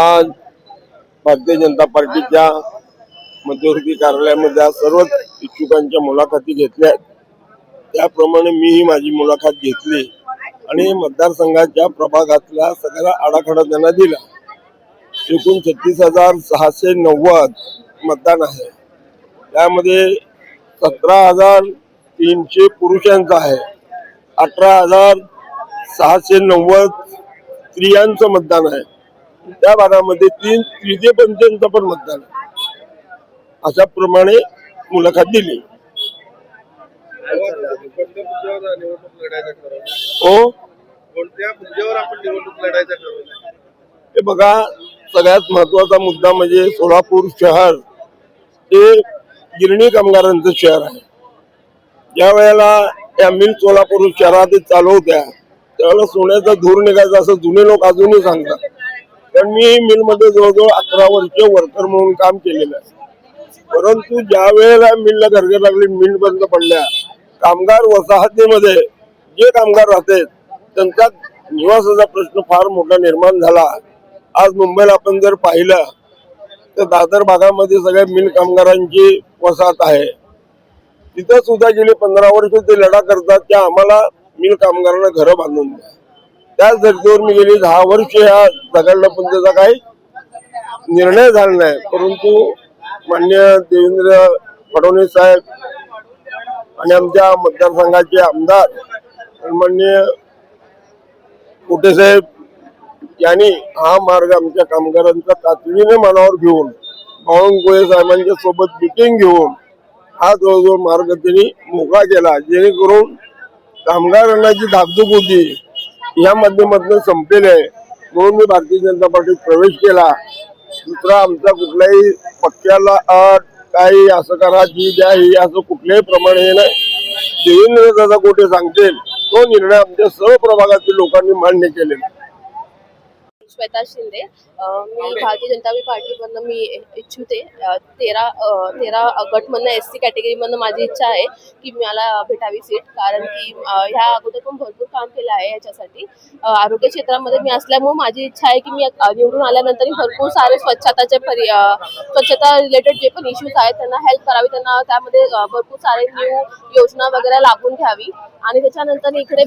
आज भारतीय जनता पार्टीच्या मध्यवर्ती कार्यालयामध्ये आज सर्वच इच्छुकांच्या मुलाखती घेतल्या त्याप्रमाणे मीही माझी मुलाखत घेतली आणि मतदारसंघाच्या प्रभागातला सगळ्या आडाखडा त्यांना दिला. एकूण छत्तीस हजार सहाशे नव्वद मतदान आहे. त्यामध्ये सतरा हजार तीनशे पुरुषांचं आहे. अठरा हजार सहाशे नव्वद स्त्रियांचं मतदान आहे. त्या भागामध्ये तीन तृतीयपंथीयांचं पण मतदान अशा प्रमाणे मुलाखत दिली. हो? हे बघा सगळ्यात महत्त्वाचा मुद्दा म्हणजे सोलापूर शहर हे गिरणी कामगारांचं शहर आहे. ज्या वेळेला या मिल सोलापूर शहरात चालू होत्या त्यावेळेला सोन्याचा धूर निघायचा असं जुने लोक अजूनही सांगतात. त्यांनी मी मिलमध्ये जवळजवळ अकरा वर्ष वर्कर म्हणून काम केलेलं आहे. परंतु ज्या वेळेला मिलला घरगे लागली मिल बंद पडल्या कामगार वसाहतीमध्ये जे कामगार राहते त्यांचा निवासाचा प्रश्न फार मोठा निर्माण झाला. आज मुंबईला आपण जर पाहिलं तर दादर भागामध्ये सगळ्या मिल कामगारांची वसाहत आहे. तिथं सुद्धा गेली पंधरा वर्ष ते लढा करतात त्या आम्हाला मिल कामगारांना घरं बांधून द्या. त्याच धर्तीवर मी गेली दहा वर्ष ह्या दगडला पण काही निर्णय झाला नाही. परंतु मान्य देवेंद्र फडणवीस साहेब आणि आमच्या मतदारसंघाचे आमदार मान्य कुठे साहेब यांनी हा मार्ग आमच्या कामगारांचा तातडीने मनावर घेऊन बावनकुळे साहेबांच्या सोबत मिटिंग घेऊन हा जवळजवळ मार्ग त्यांनी मोकळा केला. जेणेकरून कामगारांना जी धाकधूक होती या माध्यमातून संपलेले आहे. म्हणून मी भारतीय जनता पार्टीत प्रवेश केला. दुसरा आमचा कुठल्याही पक्षाला अट काही असं करा जी द्या ही असं कुठल्याही प्रमाणे हे नाही. देवेंद्र दादा कोठे सांगतील? तो निर्णय आमच्या सर्व प्रभागातील लोकांनी मान्य केलेला श्वेता शिंदे. मी भारतीय जनता पार्टीमधनं मी अं, तेरा तेरा गटमधनं एस सी कॅटेगरीमधनं माझी इच्छा आहे की मला भेटावी सीट. कारण की ह्या अगोदर पण भरपूर काम केलं आहे याच्यासाठी. आरोग्य क्षेत्रामध्ये मी असल्यामुळे माझी इच्छा आहे की मी निवडून आल्यानंतर भरपूर सारे स्वच्छताचे परि स्वच्छता रिलेटेड जे पण इश्यूज आहेत त्यांना हेल्प करावी. त्यांना त्यामध्ये भरपूर सारे न्यू योजना वगैरे लागून घ्यावी. आणि त्याच्यानंतर इकडे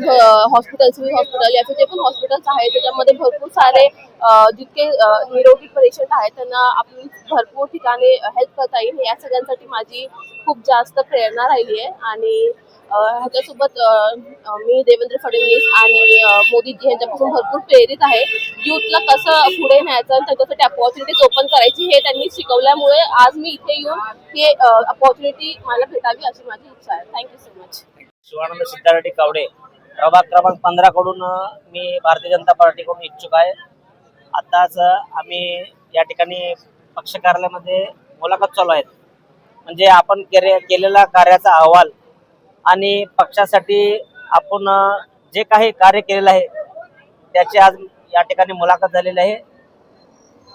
हॉस्पिटल सिव्हिल हॉस्पिटल याचे जे पण हॉस्पिटल्स आहेत त्याच्यामध्ये भरपूर सारे जितके निरोगी पेशंट आहेत त्यांना आपली भरपूर ठिकाणी हेल्प करता येईल. या सगळ्यांसाठी माझी खूप जास्त प्रेरणा राहिली आहे. आणि ह्याच्यासोबत मी देवेंद्र फडणवीस आणि मोदीजी यांच्यापासून भरपूर प्रेरित आहे. युथला कसं पुढे न्यायचं आणि त्याच्यासाठी अपॉर्च्युनिटीज ओपन करायची हे त्यांनी शिकवल्यामुळे आज मी इथे येऊन हे अपॉर्च्युनिटी मला भेटावी अशी माझी इच्छा आहे. Thank you so much Shivanand Siddhareddy Kawade. प्रभाग क्रमांक पंधरा कडून मी भारतीय जनता पार्टीकडून इच्छुक आहे. आताच आम्ही या ठिकाणी पक्ष कार्यालयामध्ये मुलाखत चालू आहेत. म्हणजे आपण केले केलेला कार्याचा अहवाल आणि पक्षासाठी आपण जे काही कार्य केलेलं आहे त्याची आज या ठिकाणी मुलाखत झालेली आहे.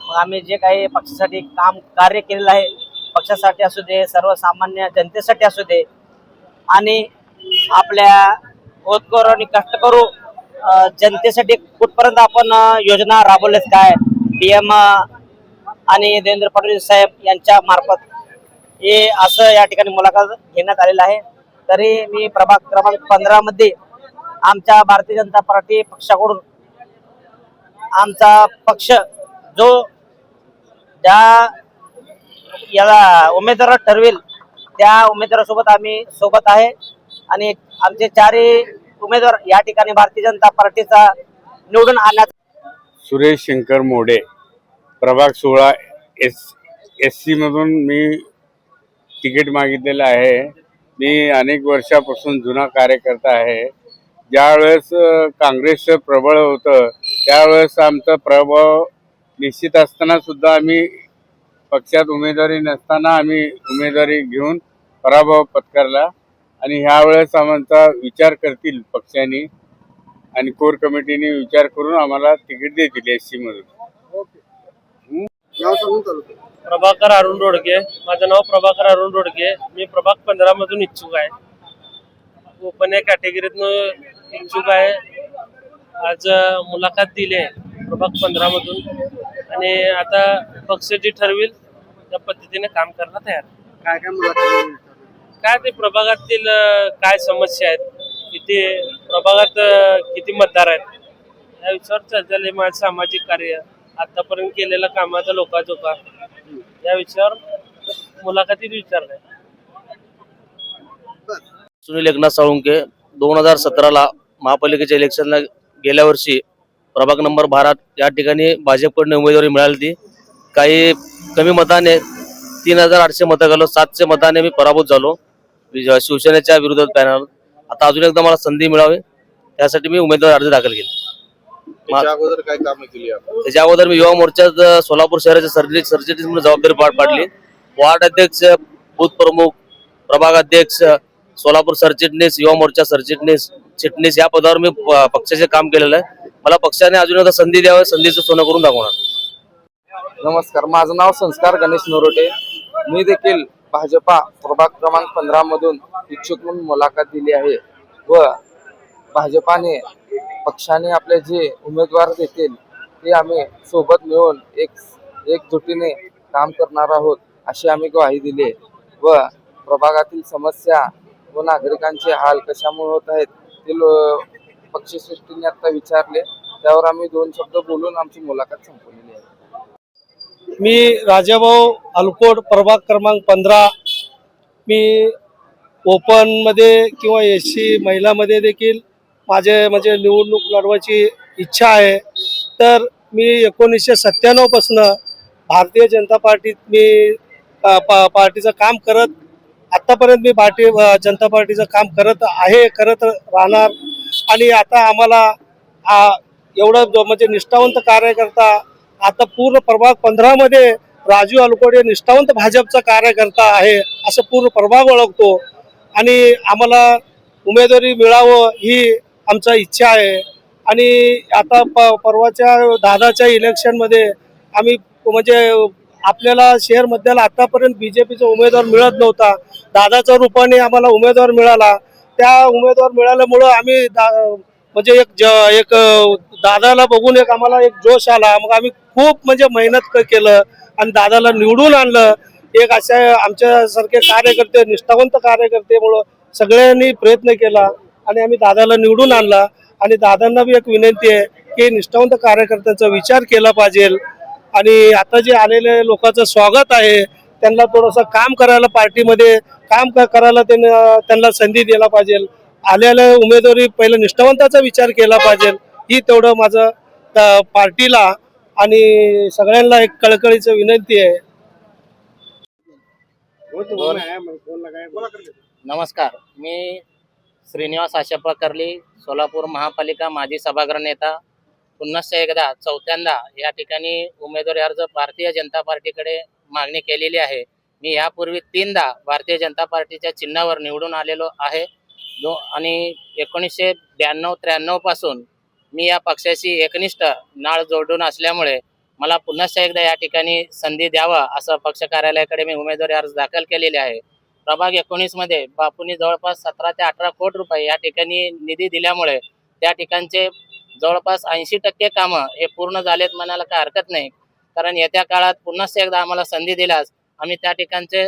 मग आम्ही जे काही पक्षासाठी काम कार्य केलेलं आहे पक्षासाठी असू दे सर्वसामान्य जनतेसाठी असू दे आणि आपल्या होतकर आणि कष्टकरू करू जनतेसाठी कुठपर्यंत आपण योजना राबवल्यात काय? पीएम आणि देवेंद्र फडणवीस साहेब यांच्या मार्फत हे असं या ठिकाणी मुलाखत घेण्यात आलेलं आहे. तरी मी प्रभाग क्रमांक पंधरामध्ये आमच्या भारतीय जनता पार्टी पक्षाकडून आमचा पक्ष जो ज्या याला उमेदवार ठरवेल त्या उमेदवारासोबत आम्ही सोबत आहे. आणि आमचे चारही उमेदवार या ठिकाणी भारतीय जनता पार्टीचा निवडून आणण्यात सुरेश शंकर मोडे प्रभाग सोळा एस एस सीमधून मी तिकीट मागितलेलं आहे. मी अनेक वर्षापासून जुना कार्यकर्ता आहे. ज्यावेळेस काँग्रेसचं प्रबळ होतं त्यावेळेस आमचा प्रभाव निश्चित असताना सुद्धा आम्ही पक्षात उमेदवारी नसताना आम्ही उमेदवारी घेऊन पराभव पत्करला. आणि ह्या वेळेस आमचा विचार करतील पक्षाने आणि कोर कमिटीने विचार करून आम्हाला तिकीट देतील एस सी मधून. प्रभाकर अरुण रोडके माझं नाव प्रभाकर अरुण रोडके मी प्रभाग पंधरा मधून इच्छुक आहे. ओपन या कॅटेगरीतनं इच्छुक आहे. आज मुलाखत दिली आहे प्रभाग पंधरा मधून. आणि आता पक्ष जे ठरवेल त्या पद्धतीने काम करायला तयार आहे. काय काय मुलाखती काय ते प्रभागातील काय समस्या आहेत? किती प्रभागात किती मतदार आहेत? या विषयावर चर्चा झाली माझं सामाजिक कार्य आतापर्यंत केलेलं कामाचा लोकाजोका या विषयावर मुलाखतीत विचारलंय. सुनील एकनाथ साळुंके दोन हजार सतराला महापालिकेच्या इलेक्शनला गेल्या वर्षी प्रभाग नंबर बारा या ठिकाणी भाजपकडून उमेदवारी मिळाली ती काही कमी मताने तीन हजार आठशे मतं घालून सातशे मताने मी पराभूत झालो. शिवसेनेच्या विरोधात पॅनल आता अजून एकदा मला संधी मिळावी त्यासाठी मी उमेदवारी अर्ज दाखल केला. त्याच्या अगोदर काय कामं केली आपण? त्याच्या अगोदर मी युवा मोर्चात अ, सोलापूर शहराच्या सरचिट सरचिटणीस म्हणून जबाबदारी पार पाडली. वार्ड अध्यक्ष बूथ प्रमुख प्रभाग अध्यक्ष सोलापूर सरचिटणीस युवा मोर्चा सरचिटणीस चिटणीस या पदावर मी प- पक्षाचे काम केलेलं आहे. मला पक्षाने अजून एकदा संधी द्यावी संधीचं सोनं करून दाखवणार. नमस्कार माझं नाव संस्कार गणेश नरोटे. मी देखील भाजपा प्रभाग क्रमांक पंधरा मधून इच्छुक म्हणून मुलाखत दिली आहे व भाजपाने पक्षाने आपले जे उमेदवार देतील ते आम्ही सोबत मिळून एक एकजुटीने काम करणार आहोत अशी आम्ही ग्वाही दिली आहे. व प्रभागातील समस्या व नागरिकांचे हाल कशामुळे होत आहेत ते लो- पक्षश्रेष्ठींनी आता विचारले त्यावर आम्ही दोन शब्द बोलून आमची मुलाखत संपवली मी राजाभाऊ अलकोट प्रभाग क्रमांक पंधरा. मी ओपनमध्ये किंवा एस सी महिलामध्ये देखील माझे म्हणजे निवडणूक लढवायची इच्छा आहे. तर मी एकोणीसशे सत्त्याण्णवपासून भारतीय जनता पार्टीत मी पा पार्टीचं काम करत आत्तापर्यंत मी पार्टी जनता पार्टीचं काम करत आहे करत राहणार. आणि आता आम्हाला एवढं जो म्हणजे निष्ठावंत कार्यकर्ता आता पूर्ण प्रभाग पंधरामध्ये राजू अलकोडे निष्ठावंत भाजपचा कार्यकर्ता आहे असं पूर्ण प्रभाग ओळखतो. आणि आम्हाला उमेदवारी मिळावं ही आमचा इच्छा आहे. आणि आता प परवाच्या दादाच्या इलेक्शनमध्ये आम्ही म्हणजे आपल्याला शहर मध्याला आतापर्यंत बी जे पीचा उमेदवार मिळत नव्हता. दादाच्या रूपाने आम्हाला उमेदवार मिळाला. त्या उमेदवार मिळाल्यामुळं आम्ही दा म्हणजे एक ज एक दादाला बघून एक आम्हाला एक जोश आला. मग आम्ही खूप म्हणजे मेहनत क- केलं आणि दादाला निवडून आणलं. एक अशा आमच्यासारखे कार्यकर्ते निष्ठावंत कार्यकर्तेमुळं सगळ्यांनी प्रयत्न केला आणि आम्ही दादाला निवडून आणला. आणि दादांना बी एक विनंती आहे की निष्ठावंत कार्यकर्त्यांचा विचार केला पाहिजे. आणि आता जे आलेले लोकांचं स्वागत आहे त्यांना थोडंसं काम करायला पार्टीमध्ये काम क- करायला त्यांना त्यांना संधी द्यायला पाहिजे. आलेल्या उमेदवारी पहिलं निष्ठावंताचा विचार केला पाहिजे. ही तेवढं माझं पार्टीला आणि सगळ्यांना एक कळकळीचं विनंती आहे. नमस्कार. मी श्रीनिवास आशप्पा कर्ली सोलापूर महापालिका माजी सभागृह नेता. पुन्हा एकदा चौथ्यांदा या ठिकाणी उमेदवारी अर्ज भारतीय जनता पार्टीकडे मागणी केलेली आहे. मी यापूर्वी तीनदा भारतीय जनता पार्टीच्या चिन्हावर निवडून आलेलो आहे. दो आणि एकोणीसशे ब्याण्णव त्र्याण्णवपासून मी या पक्षाशी एकनिष्ठ नाळ जोडून असल्यामुळे मला पुन्हा एकदा या ठिकाणी संधी द्यावा असं पक्ष कार्यालयाकडे मी उमेदवारी अर्ज दाखल केलेले आहे. प्रभाग एकोणीसमध्ये बापूंनी जवळपास सतरा ते अठरा कोटी रुपये या ठिकाणी निधी दिल्यामुळे त्या ठिकाणचे जवळपास ऐंशी टक्के कामं हे पूर्ण झालेत म्हणायला काय हरकत नाही. कारण येत्या काळात पुन्हा एकदा आम्हाला संधी दिल्यास आम्ही त्या ठिकाणचे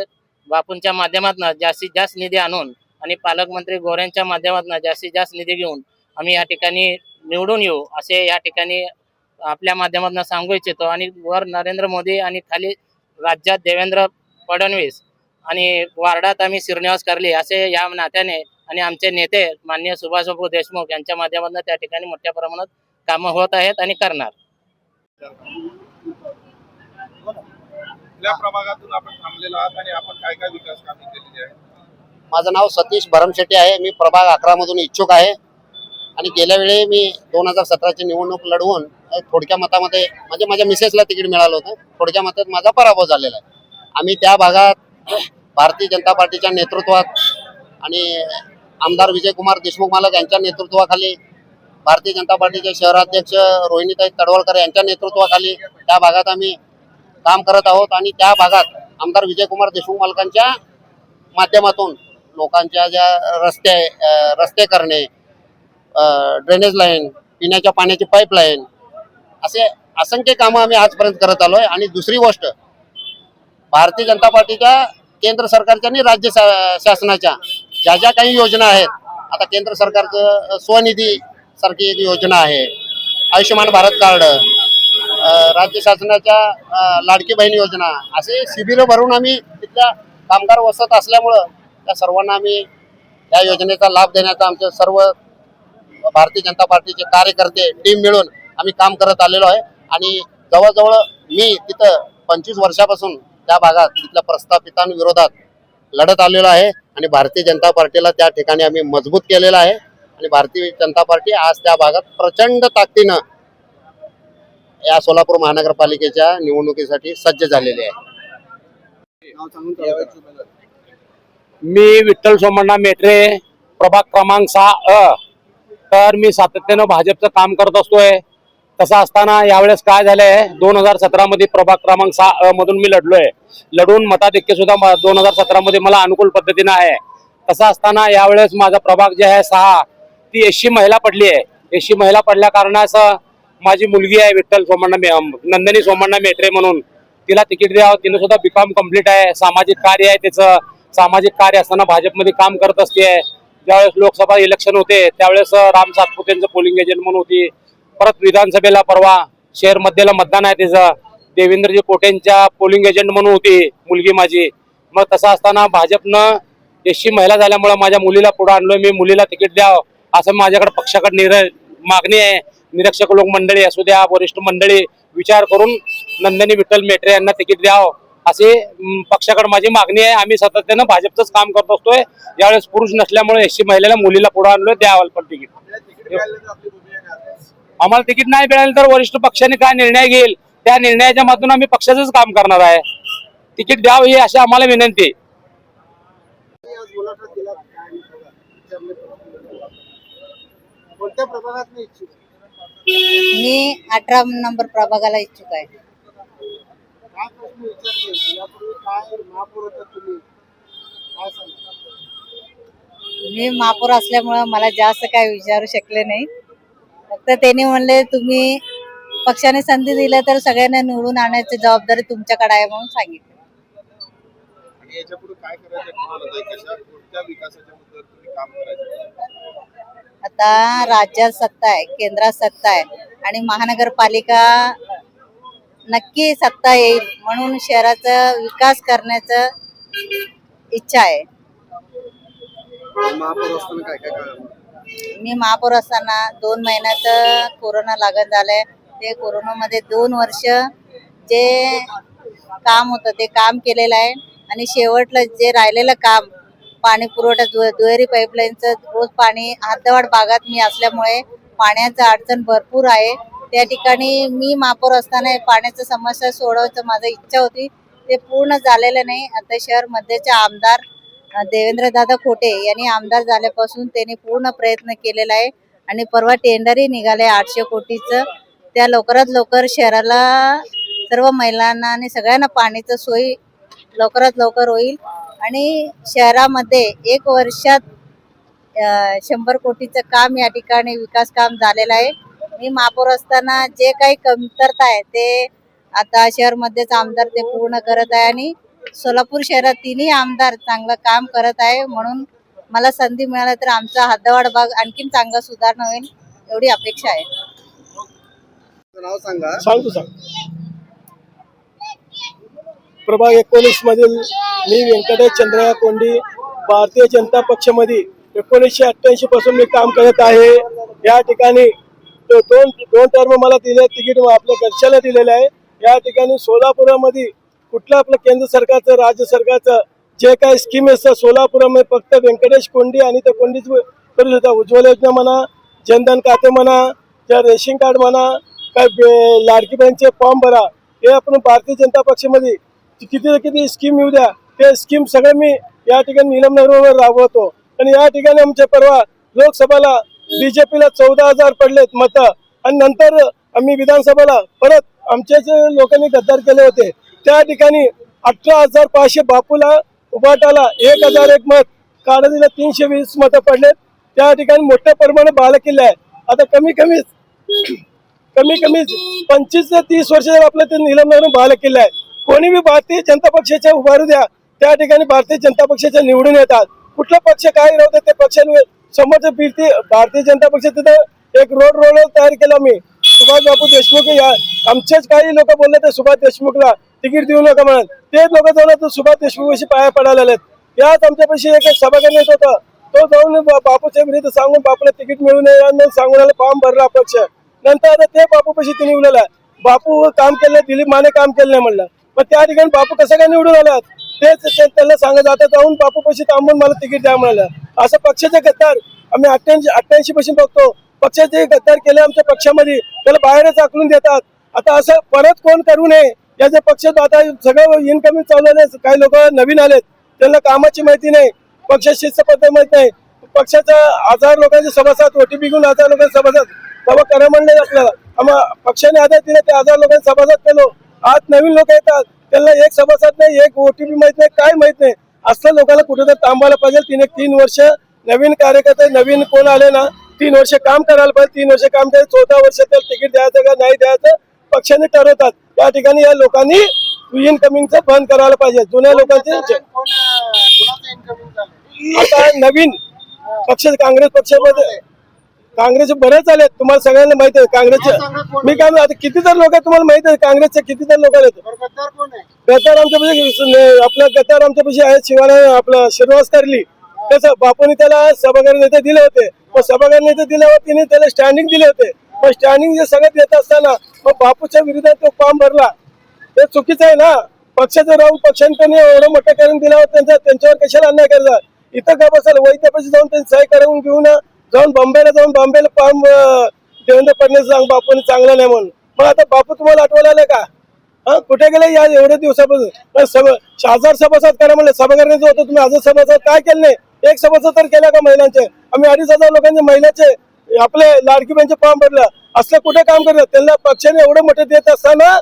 बापूंच्या माध्यमातून जास्तीत जास्त निधी आणून आणि पालकमंत्री गोऱ्यांच्या माध्यमातून जास्तीत जास्त निधी घेऊन आम्ही या ठिकाणी निवडून येऊ असे या ठिकाणी आपल्या माध्यमातून सांगू इच्छितो. आणि वर नरेंद्र मोदी आणि खाली राज्यात देवेंद्र फडणवीस आणि वार्डात आम्ही श्रीनिवास करले असे या नात्याने आणि आमचे नेते माननीय सुभाषबाबू देशमुख यांच्या माध्यमातून त्या ठिकाणी मोठ्या प्रमाणात कामं होत आहेत आणि करणार. कुठल्या प्रभागातून आपण थांबलेलो आहात आणि आपण काय काय विकास कामे केलेली आहे माझं नाव सतीश भरमशेट्टी आहे. मी प्रभाग अकरा मधून इच्छुक आहे. आणि गेल्या वेळी मी दोन हजार सतराची निवडणूक लढवून थोडक्या मतामध्ये म्हणजे माझ्या मिसेसला तिकीट मिळालं होतं. थोडक्या मतात माझा पराभव झालेला आहे. आम्ही त्या भागात भारतीय जनता पार्टीच्या नेतृत्वात आणि आमदार विजयकुमार देशमुख मालक यांच्या नेतृत्वाखाली भारतीय जनता पार्टीचे शहराध्यक्ष रोहिणीताई तडवळकर यांच्या नेतृत्वाखाली त्या भागात आम्ही काम करत आहोत आणि त्या भागात आमदार विजयकुमार देशमुख मालकांच्या माध्यमातून लोकांच्या ज्या रस्ते रस्ते करणे ड्रेनेज लाईन पिण्याच्या पाण्याची पाईपलाईन असे असंख्य कामं आम्ही आजपर्यंत करत आलो आहे. आणि दुसरी गोष्ट भारतीय जनता पार्टीच्या केंद्र सरकारच्या आणि राज्य शा- शासनाच्या ज्या ज्या काही योजना आहेत आता केंद्र सरकारचं स्वनिधी सारखी एक योजना आहे. आयुष्यमान भारत कार्ड राज्य शासनाच्या लाडकी बहीण योजना असे शिबिरं भरून आम्ही तिथल्या कामगार वसत असल्यामुळं त्या सर्वांना आम्ही या योजनेचा लाभ देण्याचा आमचं सर्व भारतीय जनता पार्टीचे कार्यकर्ते टीम मिळून आम्ही काम करत आलेलो आहे. आणि जवळजवळ मी तिथं पंचवीस वर्षापासून त्या भागात तिथल्या प्रस्थापितांविरोधात लढत आलेलो आहे. आणि भारतीय जनता पार्टीला त्या ठिकाणी आम्ही मजबूत केलेलं आहे. आणि भारतीय जनता पार्टी आज त्या भागात प्रचंड ताकदीनं या सोलापूर महानगरपालिकेच्या निवडणुकीसाठी सज्ज झालेली आहे. मी विठ्ठल सोमण्णा मेट्रे प्रभाग क्रमांक सहा अ. तर मी सातत्यानं भाजपचं काम करत असतोय. तसं असताना यावेळेस काय झालंय दोन हजार सतरा मध्ये प्रभाग क्रमांक सहा मधून मी लढलोय. लढून मताधिक्य सुद्धा दोन हजार सतरा मध्ये मला अनुकूल पद्धतीनं आहे. तसं असताना यावेळेस माझा प्रभाग जे आहे सहा ती एसशी महिला पडली आहे. एसशी महिला पडल्या कारणाचं माझी मुलगी आहे विठ्ठल सोमण्णा मे- नंदिनी सोमण्णा मेट्रे म्हणून. तिला तिकीट द्यावं तिने सुद्धा बीकॉम कंप्लीट आहे. सामाजिक कार्य आहे त्याचं सामाजिक कार्य असताना भाजपमध्ये काम करत असते. ज्यावेळेस लोकसभा इलेक्शन होते त्यावेळेस राम सातपुतेंचं पोलिंग एजंट म्हणून होती. परत विधानसभेला परवा शहर मध्येला मतदान आहे त्याचं देवेंद्रजी कोटेंच्या पोलिंग एजंट म्हणून होती मुलगी माझी. मग तसं असताना भाजपनं एसशी महिला झाल्यामुळे माझ्या मुलीला पुढे आणलोय मी मुलीला तिकीट द्यावं असं माझ्याकडे पक्षाकडे निर मागणी आहे. निरीक्षक लोक मंडळी असू द्या वरिष्ठ मंडळी विचार करून नंदिनी विठ्ठल मेट्रे यांना तिकीट द्यावं. असे पक्षाकडे माझी मागणी आहे. आम्ही सातत्यानं भाजपचंच काम करत असतोय. यावेळेस पुरुष नसल्यामुळे एसटी महिलेला मुलीला पुढे आणलोय द्यावं पण तिकीट. आम्हाला तिकीट नाही मिळालं तर वरिष्ठ पक्षाने काय निर्णय घेईल? त्या निर्णयाच्या माध्यमातून आम्ही पक्षाचंच काम करणार आहे. तिकीट द्यावं ही अशी आम्हाला विनंती मी अठरा नंबर प्रभागाला इच्छुक आहे. काय प्रश्न विचारले? यापूर्वी काय महापौर होता तुम्ही काय सांगा मी महापौर असल्यामुळं मला जास्त काय विचारू शकले नाही. फक्त त्यांनी म्हणले तुम्ही पक्षाने संधी दिल्या तर सगळ्यांना निवडून आणण्याची जबाबदारी तुमच्याकडे आहे म्हणून सांगितलं. करायचं? आता राज्यात सत्ता आहे केंद्रात सत्ता आहे आणि महानगरपालिका नक्की सत्ता येईल म्हणून शहराचा विकास करण्याचं इच्छा आहे. महापौर असताना काय काय काय मी महापौर असताना दोन महिन्यात कोरोना लागत झालंय. ते कोरोनामध्ये दोन वर्ष जे काम होतं ते काम केलेलं आहे. आणि शेवटलं जे राहिलेलं काम पाणी पुरवठा दु दुहेरी पाईपलाईनचं रोज पाणी हद्दवाड भागात मी असल्यामुळे पाण्याचं अडचण भरपूर आहे. त्या ठिकाणी मी महापौर असताना हे पाण्याचं समस्या सोडवायचं माझं इच्छा होती. ते पूर्ण झालेलं नाही. आता शहर मध्येचे आमदार देवेंद्र दादा खोटे यांनी आमदार झाल्यापासून त्यांनी पूर्ण प्रयत्न केलेला आहे. आणि परवा टेंडरही निघाले आठशे कोटीचं. त्या लवकरात लवकर शहराला सर्व महिलांना आणि सगळ्यांना पाण्याचं सोयी लवकरात लवकर होईल. आणि शहरामध्ये एक वर्षात शंभर कोटीचं काम या ठिकाणी विकास काम झालेलं आहे. मी महापौर असताना जे काही कमतरता आहे ते आता शहरमध्येच आमदार ते पूर्ण करत आहे आणि सोलापूर शहरात तिन्ही आमदार चांगलं काम करत आहे. म्हणून मला संधी मिळाली तर आमचा हद्दवाड भाग आणखीन चांगला सुधारणा होईल एवढी अपेक्षा आहे. नाव सांगा. सांगतो सांग प्रभाग एकोणीस मधील मी व्यंकटेश चंद्रया कोंडी भारतीय जनता पक्षामध्ये एकोणीसशे अठ्ठ्याऐंशी पासून मी काम करत आहे. या ठिकाणी दोन दोन टर्म मला दिले तिकीट आपल्या कक्षाला दिलेलं आहे. या ठिकाणी सोलापुरामध्ये कुठलं आपलं केंद्र सरकारचं राज्य सरकारचं जे काही स्कीम असतं सोलापुरामध्ये फक्त व्यंकटेश कोंडी आणि त्या कोंडीच करू शकता उज्ज्वल योजना म्हणा जनधन खाते म्हणा त्या रेशन कार्ड म्हणा काय बे- लाडकी बहिणीचे फॉर्म भरा हे आपण भारतीय जनता पक्षामध्ये किती किती स्कीम येऊ द्या ते स्कीम सगळं मी या ठिकाणी निलमनगरवर राबवतो. आणि या ठिकाणी आमच्या परवा लोकसभेला बीजेपीला चौदा हजार पडलेत मत. आणि नंतर आम्ही विधानसभेला परत आमच्या जे लोकांनी गद्दार केले होते. त्या ठिकाणी अठरा हजार पाचशे बापूला उभाटाला एक हजार एक मत काढा तीनशे वीस मतं पडलेत. त्या ठिकाणी मोठ्या प्रमाणात बालकिल्ला आहे. आता कमी कमी कमी कमी पंचवीस ते तीस वर्ष आपलं ते निलंबन बाल किल्ला आहे. कोणी बी भारतीय जनता पक्षाच्या उभारू द्या. त्या ठिकाणी भारतीय जनता पक्षाच्या निवडून येतात. कुठला पक्ष काय राहू ते पक्षाने समोरचं फिरती भारतीय जनता पक्ष तिथं एक रोड रोड तयार केला मी. सुभाष बापू देशमुख या आमचेच काही लोक बोलले ते सुभाष देशमुखला तिकीट देऊ नका म्हणत तेच लोक जाऊन सुभाष देशमुखशी पाया पडायला आलेत याच आमच्यापाशी एक सभागण येत होता. तो जाऊन बापूच्या विरुद्ध सांगून बापूला तिकीट मिळू नये सांगून आलं फॉर्म भरला अपक्ष. नंतर आता ते बापूपाशी तिने उलला बापू काम केलं दिलीप माने काम केलं नाही म्हणलं. पण त्या ठिकाणी बापू कसं काय निवडून आलात तेच ते- त्यांना सांगत आता जाऊन पैसे थांबून मला तिकीट द्या म्हणाला असं पक्षाचे गद्दार आम्ही अठ्ठ्याऐंशी अठ्ठ्याऐंशी पासून बघतो. पक्षाचे गद्दार केले आमच्या पक्षामध्ये त्याला बाहेरच आखलून देतात. आता असं परत कोण करू नये? याचे पक्ष आता सगळं इनकमिंग चालू काही लोक नवीन आलेत. त्यांना कामाची माहिती नाही पक्ष शिस्त पद्धत माहीत नाही. पक्षाचा हजार लोकांचे सभासद ओटीपी घेऊन हजार लोकांचे सभासद. बाबा करा म्हणले आपल्याला. आम्हा पक्षाने आधार दिले ते हजार लोकांचे सभासद केलो. आज नवीन लोक येतात. त्यांना एक सभासद नाही एक ओटीपी माहीत नाही काय माहीत नाही. असल्या लोकांना कुठेतरी थांबायला पाहिजे. तीन तीन वर्ष नवीन कार्यकर्ते नवीन कोण आले ना तीन वर्ष काम करायला पाहिजे तीन वर्ष काम करायचं चौदा वर्ष त्याला तिकीट द्यायचं का नाही द्यायचं पक्षाने ठरवतात. त्या ठिकाणी या लोकांनी इनकमिंगचं बंद करायला पाहिजे. जुन्या लोकांचे आता नवीन पक्ष काँग्रेस पक्षामध्ये काँग्रेस बरेच आले तुम्हाला सगळ्यांना माहिती आहे काँग्रेसचे. मी काय म्हणतो, आता किती तर लोक तुम्हाला माहिती आहे? काँग्रेसचे किती तर लोक आहेत? गद्दार कोण आहे? गद्दार आमच्यापाशी आपलं गद्दार आमच्यापाशी आहे शिवाना आपलं श्रीनिवास करली. त्याचं बापूने त्याला सभागृह नेते दिले होते. मग सभागृह नेते दिल्यावर तिने त्याला स्टँडिंग दिले होते. मग स्टँडिंग जे सगळं देत असताना मग बापूच्या विरोधात तो फॉर्म भरला. हे चुकीचं आहे ना? पक्षाचं राहून पक्षांकडे एवढं मोठं करून दिल्यावर त्यांचा त्यांच्यावर कशाला अन्याय करायचा? इथं का बसाल? वैद्यपाशी जाऊन त्यांनी सही करून घेऊन जाऊन बॉम्बेला जाऊन बॉम्बेला फॉर्म देवेंद्र फडणवीस सांग बापूने चांगलं नाही म्हणून. मग आता बापू तुम्हाला आठवण आलं का? हा कुठे गेले या एवढ्या दिवसापासून? सभ- हजार सभासद करा म्हणलं सभागृहाचं होतं तुम्ही हजार सभासद काय केलं नाही? एक सभासद तर केला का महिलांचे? आम्ही अडीच हजार लोकांचे महिलाचे आपले लाडकी बँचे फॉर्म भरलं. असलं कुठे काम करलं? त्यांना पक्षाने एवढं मोठं देत असताना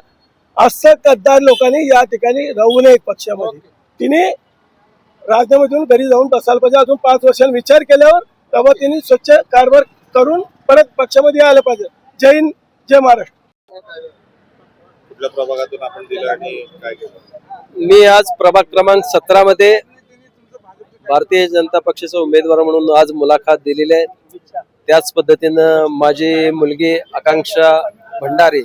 असं गद्दार लोकांनी या ठिकाणी राहू नये पक्षामध्ये. तिने राजनाम्यातून घरी जाऊन बसायला पाहिजे. अजून पाच वर्षांनी विचार केल्यावर तेव्हा तिने स्वच्छ कारभार करून परत पक्षामध्ये यायला पाहिजे. जय हिंद जय महाराष्ट्र. कुठल्या प्रभागातून आपण दिलं आणि काय केलं? मी आज प्रभाग क्रमांक सतरा मध्ये भारतीय जनता पक्षाचा उमेदवार म्हणून आज मुलाखत दिलेली आहे. त्याच पद्धतीनं माझी मुलगी आकांक्षा भंडारी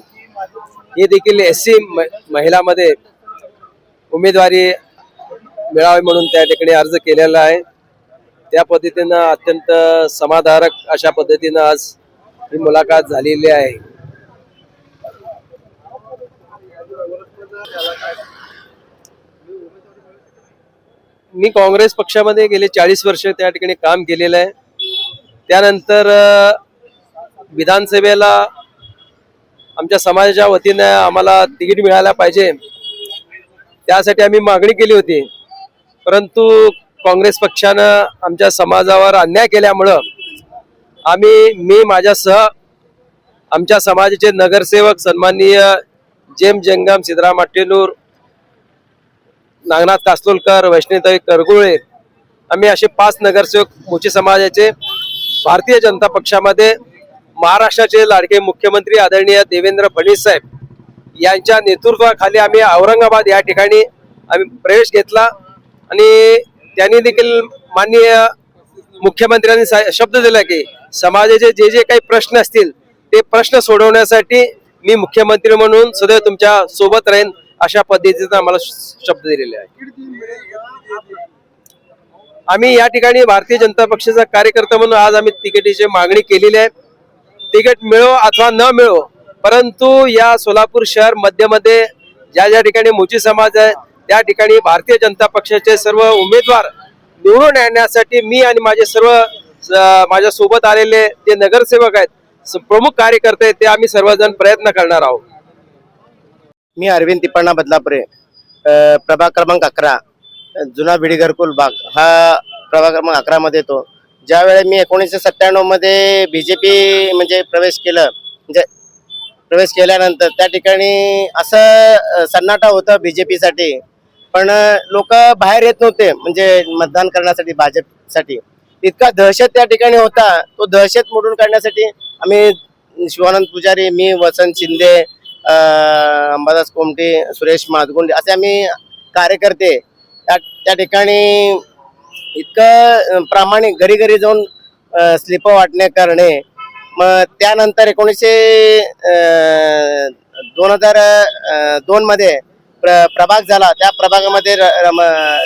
ही देखील एस सी महिलामध्ये उमेदवारी मिळावी म्हणून त्या ठिकाणी अर्ज केलेला आहे. त्या पद्धतीनं अत्यंत समाधारक अशा पद्धतीनं आज ही मुलाखत झालेली आहे. मी काँग्रेस पक्षामध्ये गेले चाळीस वर्ष त्या ठिकाणी काम केलेलं आहे. त्यानंतर विधानसभेला आमच्या समाजाच्या वतीनं आम्हाला तिकीट मिळायला पाहिजे. त्यासाठी आम्ही मागणी केली होती. परंतु काँग्रेस पक्षानं आमच्या समाजावर अन्याय केल्यामुळं आम्ही मी माझ्यासह आमच्या समाजाचे नगरसेवक सन्माननीय जेम जंगम सिद्धराम अट्टेनूर नागनाथ कासलोलकर वैष्णवताई करगुळे आम्ही असे पाच नगरसेवक मोची समाजाचे भारतीय जनता पक्षामध्ये महाराष्ट्राचे लाडके मुख्यमंत्री आदरणीय देवेंद्र फडणवीस साहेब यांच्या नेतृत्वाखाली आम्ही औरंगाबाद या ठिकाणी आम्ही प्रवेश घेतला आणि त्यांनी देखील माननीय मुख्यमंत्र्यांनी शब्द दिला की समाजाचे जे जे काही प्रश्न असतील ते प्रश्न सोडवण्यासाठी मी मुख्यमंत्री म्हणून सदैव तुमच्यासोबत राहीन अशा पद्धतीचा आम्हाला शब्द दिलेले आहे आम्ही या ठिकाणी भारतीय जनता पक्षाचा कार्यकर्ता म्हणून आज आम्ही तिकिटीची मागणी केलेली आहे. तिकीट मिळो अथवा न मिळो परंतु या सोलापूर शहर मध्यमध्ये ज्या ज्या ठिकाणी मोची समाज आहे त्या ठिकाणी भारतीय जनता पक्षाचे सर्व उमेदवार निवडून आणण्यासाठी मी आणि माझे सर्व माझ्या सोबत आलेले जे नगरसेवक आहेत प्रमुख कार्यकर्ते आहेत, ते आम्ही सर्वजण प्रयत्न करणार आहोत. मी अरविंद तिप्पण्णा बदलापुरे प्रभाग क्रमांक अकरा जुना भिडी घरकुल बाग. हा प्रभाग क्रमांक अकरा मध्ये येतो. ज्यावेळेस मी एकोणीसशे सत्त्याण्णवमध्ये बीजेपी म्हणजे प्रवेश केलं म्हणजे प्रवेश केल्यानंतर त्या ठिकाणी असं अ, सन्नाटा जे पीसाठी पण लोक बाहेर येत नव्हते म्हणजे मतदान करण्यासाठी भाजपसाठी. इतका दहशत त्या ठिकाणी होता. तो दहशत मोडून काढण्यासाठी आम्ही शिवानंद पुजारी मी वसंत शिंदे अंबादास कोमटे सुरेश माधगुंडे असे आम्ही कार्यकर्ते त्या त्या ठिकाणी इतकं प्रामाणिक घरी घरी जाऊन स्लिप वाटणे करणे. मग त्यानंतर एकोणीसशे दोन हजार दोनमध्ये प्र- प्रभाग झाला. त्या प्रभागामध्ये र- रम-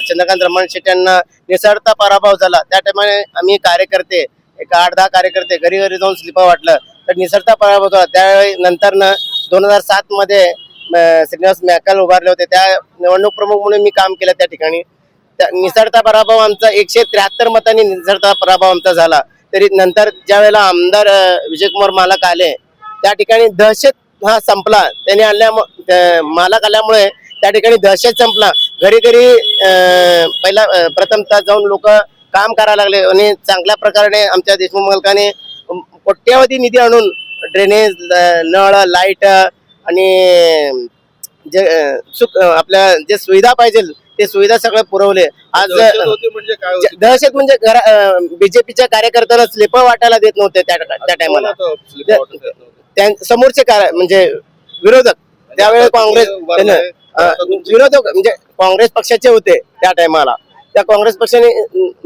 चंद्रकांत रमण शेट्टी यांना निसरता पराभव झाला. त्या टायमाने आम्ही कार्यकर्ते एक आठ दहा कार्यकर्ते घरी घरी जाऊन स्लिपा वाटलं. तर निसरता पराभव झाला. त्यावेळी नंतर दोन हजार सातमध्ये श्रीनिवास मॅकल उभारले होते. त्या निवडणूक प्रमुख म्हणून मी काम केलं त्या ठिकाणी. त्या- निसरता पराभव आमचा एकशे त्र्याहत्तर मतांनी निसरता पराभव आमचा झाला. तरी नंतर ज्या वेळेला आमदार विजयकुमार मालक आले त्या ठिकाणी दहशत हा संपला. त्याने आणल्या मालक आल्यामुळे त्या ठिकाणी दहशत संपला. घरी घरी पहिला प्रथमतः जाऊन लोक काम करायला लागले आणि चांगल्या प्रकारे आमच्या देशमुख मालकाने कोट्यावधी निधी आणून ड्रेनेज नळ लाइट आणि जे सुख आपल्या जे सुविधा पाहिजे ते सुविधा सगळे पुरवले. आज दहशत म्हणजे म्हणजे बीजेपीच्या कार्यकर्त्याला स्लिप वाटायला देत नव्हते त्या टायमाला समोरचे म्हणजे विरोधक. त्यावेळेस काँग्रेस विनोद म्हणजे काँग्रेस पक्षाचे होते त्या टायमाला. त्या काँग्रेस पक्षाने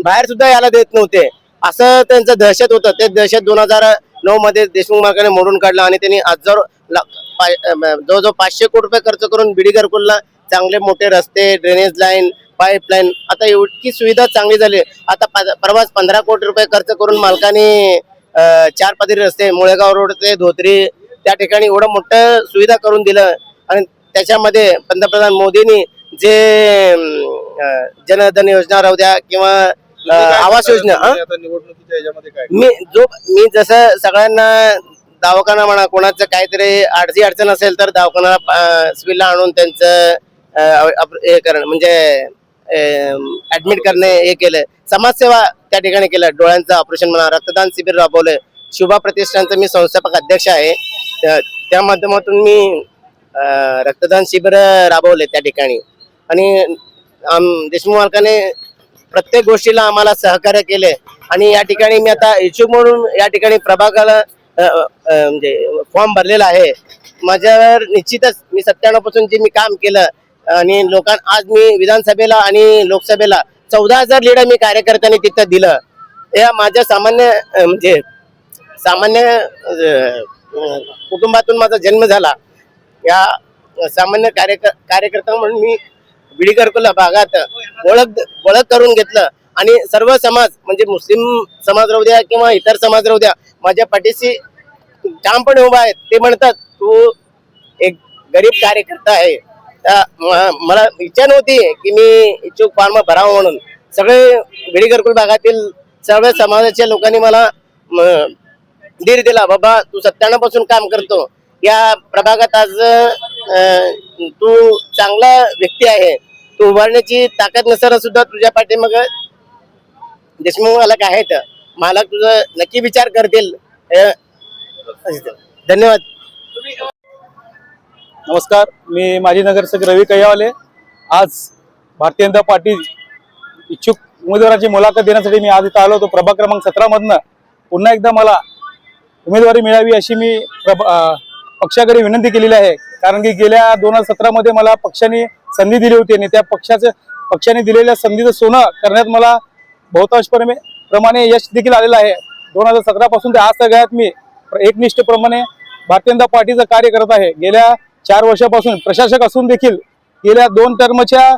बाहेर सुद्धा यायला देत नव्हते. असं त्यांचं दहशत होतं. ते दहशत दोन हजार नऊ मध्ये देशमुख मार्गाने मोडून काढलं आणि त्यांनी हजारो ला- जवळजवळ पाचशे कोटी रुपये खर्च करून बिडी घरकुलला चांगले मोठे रस्ते ड्रेनेज लाईन पाईपलाईन आता इतकी सुविधा चांगली झाली. आता पा- परवाच पंधरा कोटी रुपये खर्च करून मालकाने चार पदरी रस्ते मुळेगाव रोड ते धोत्री त्या ठिकाणी एवढं मोठं सुविधा करून दिलं. आणि त्याच्यामध्ये पंतप्रधान मोदींनी जे जनधन योजना राहू द्या किंवा आवास? योजना? तुम्ही आता निवडणुकीच्या याच्यामध्ये काय मी जो मी जसं सगळ्यांना दवाखाना म्हणा कोणाचं काहीतरी अडची अडचण असेल तर दवाखाना सिव्हिलला आणून त्यांचं हे करणं म्हणजे ऍडमिट करणे हे केलं. समाजसेवा त्या ठिकाणी केलं. डोळ्यांचं ऑपरेशन म्हणा रक्तदान शिबिर राबवलं. शुभा प्रतिष्ठानचं मी संस्थापक अध्यक्ष आहे. त्या- माध्यमातून मी रक्तदान शिबिर राबवले त्या ठिकाणी. आणि आम- देशमुख मालकाने प्रत्येक गोष्टीला आम्हाला सहकार्य केले. आणि या ठिकाणी मी आता इच्छुक म्हणून या ठिकाणी प्रभागाला म्हणजे फॉर्म भरलेला आहे. माझ्यावर निश्चितच मी सत्त्याण्णवपासून जे मी काम केलं आणि लोकां आज मी विधानसभेला आणि लोकसभेला चौदा हजार लीड मी कार्यकर्त्यांनी तिथं दिलं. या माझ्या सामान्य म्हणजे सामान्य कुटुंबातून माझा जन्म झाला. या सामान्य कार्यक कार्यकर्ता म्हणून मी विडी घरकुल भागात ओळख ओळख करून घेतलं. आणि सर्व समाज म्हणजे मुस्लिम समाज राहू द्या किंवा इतर समाज राहू द्या माझ्या पाठीशी ठामपणे उभा आहेत. ते म्हणतात तू एक गरीब कार्यकर्ता आहे. मला इच्छा नव्हती की मी इच्छुक फॉर्म भरावं म्हणून. सगळे विडी घरकुल भागातील सर्व समाजाच्या लोकांनी मला धीर दिला बाबा तू सत्त्याण्णवपासून काम करतो. या प्रभागात आज तू चांगला व्यक्ती आहे. तू उभारण्याची ताकद नसताना सुद्धा तुझ्या पाठीमाग देशमुख मालक आहेत? मालक तुझं नक्की विचार करतील. धन्यवाद. नमस्कार मी माजी नगरसेवक रवी कैयावाले. आज भारतीय जनता पार्टी इच्छुक उमेदवाराची मुलाखत देण्यासाठी मी आज इथं आलो होतो. प्रभाग क्रमांक सतरामधनं पुन्हा एकदा मला उमेदवारी मिळावी अशी मी प्रभ पक्षाकडे विनंती केलेली आहे. कारण की गेल्या दोन हजार सतरामध्ये मला पक्षाने संधी दिली होती आणि त्या पक्षाचं पक्षाने दिलेल्या संधीचं सोनं करण्यात मला बहुतांश प्रमाणे यश देखील आलेलं आहे. दोन हजार सतरापासून ते आज सगळ्यात मी एकनिष्ठप्रमाणे भारतीय जनता पार्टीचं कार्य करत आहे. गेल्या चार वर्षापासून प्रशासक असून देखील गेल्या दोन टर्मच्या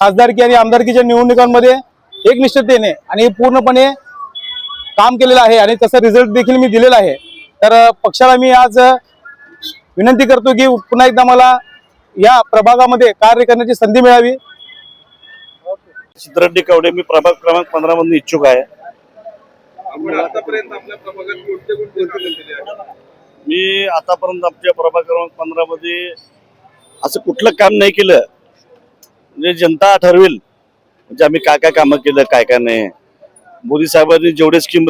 खासदारकी आणि आमदारकीच्या निवडणुकांमध्ये एकनिष्ठतेने आणि पूर्णपणे काम केलेलं आहे आणि तसा रिझल्ट देखील मी दिलेला आहे. तर पक्षाला मी आज विनंती करतो की पुन्हा एकदा मला या प्रभागामध्ये कार्य करण्याची संधी मिळावी. चित्रड्डी कवडे मी प्रभाग क्रमांक पंधरा मधून इच्छुक आहे? मी आतापर्यंत आमच्या प्रभाग क्रमांक पंधरा मध्ये असं कुठलं काम नाही केलं. म्हणजे जनता ठरवेल. म्हणजे आम्ही काय काय कामं केलं काय काय नाही. मोदी साहेबांनी जेवढे स्कीम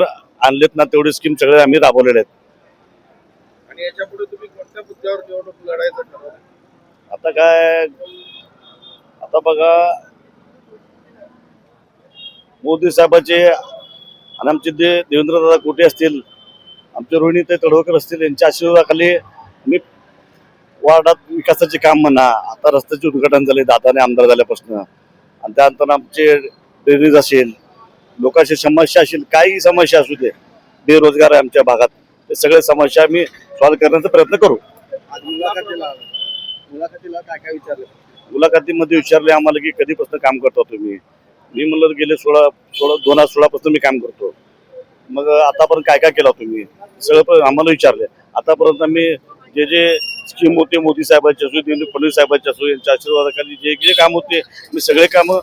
आणलेत ना तेवढे स्कीम सगळे आम्ही राबवलेले आहेत. आणि याच्यापुढे तुम्ही मुद्द्यावर निवडणूक लढायचं ठरवलं आता काय आता बघा मोदी साहेबाचे आणि आमचे जे देवेंद्रदादा कुठे असतील आमचे रोहिणी ते तडवकर असतील यांच्या आशीर्वादाखाली मी वार्डात विकासाचे काम म्हणा आता रस्त्याचे उद्घाटन झाले दादाने आमदार झाल्यापासून. आणि त्यानंतर आमचे ड्रेनेज असेल लोकांची समस्या असेल काही समस्या असू दे बेरोजगार आहे आमच्या भागात ते सगळे समस्या आम्ही सॉल्व्ह करण्याचा प्रयत्न करू. आज मुलाखतीला मुलाखतीला काय काय विचारलं? मुलाखतीमध्ये विचारले आम्हाला की कधीपासून काम करता तुम्ही? मी म्हणलं गेले सोळा सोळा दोन हजार सोळापासून मी काम करतो. मग आतापर्यंत काय काय केला तुम्ही? सगळं पण आम्हाला विचारले. आतापर्यंत आम्ही जे जे स्कीम होते मोदी साहेबांचे असू देवेंद्र फडणवीस साहेबांचे असू यांच्या आशीर्वादाखाली जे जे काम होते मी सगळे कामं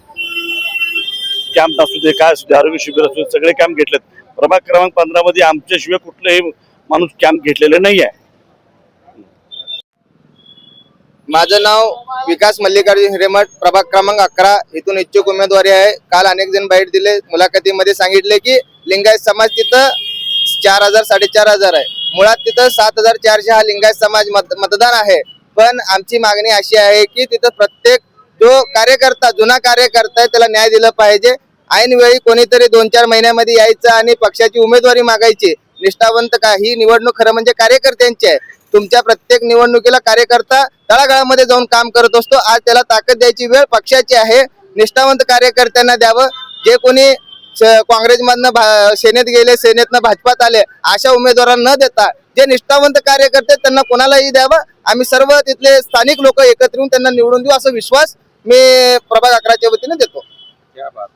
कॅम्प असू दे काय असू दे आरोग्य शिबिर असू दे सगळे कॅम्प घेतलेत. प्रभाग क्रमांक पंधरामध्ये आमच्याशिवाय कुठलंही माणूस कॅम्प घेतलेलं नाही आहे माझं नाव विकास मल्लिकार्जुन हिरेमठ प्रभाग क्रमांक अकरा. इथून इच्छुक उमेदवारी आहे. काल अनेक जण बाहेर दिले. मुलाखतीमध्ये सांगितले की लिंगायत समाज तिथं चार हजार साडेचार हजार आहे. मुळात तिथं सात हजार चारशे हा लिंगायत समाज मत मतदान आहे. पण आमची मागणी अशी आहे की तिथं प्रत्येक जो कार्यकर्ता जुना कार्यकर्ता आहे त्याला न्याय दिला पाहिजे. ऐनवेळी कोणीतरी दोन चार महिन्यामध्ये यायचं आणि पक्षाची उमेदवारी मागायची. निष्ठावंत का ही निवडणूक खरं म्हणजे कार्यकर्त्यांची आहे. तुमच्या प्रत्येक निवडणुकीला कार्यकर्ता तळागाळामध्ये जाऊन काम करत असतो. आज त्याला ताकद द्यायची वेळ पक्षाची आहे. निष्ठावंत कार्यकर्त्यांना द्यावं. जे कोणी काँग्रेसमधनं भा- सेनेत गेले सेनेतनं भाजपात आले अशा उमेदवारांना न देता जे निष्ठावंत कार्यकर्ते त्यांना कोणालाही द्यावं. आम्ही सर्व तिथले स्थानिक लोक एकत्र येऊन त्यांना निवडून देऊ असा विश्वास मी प्रभाग अकराच्या वतीने देतो. बात.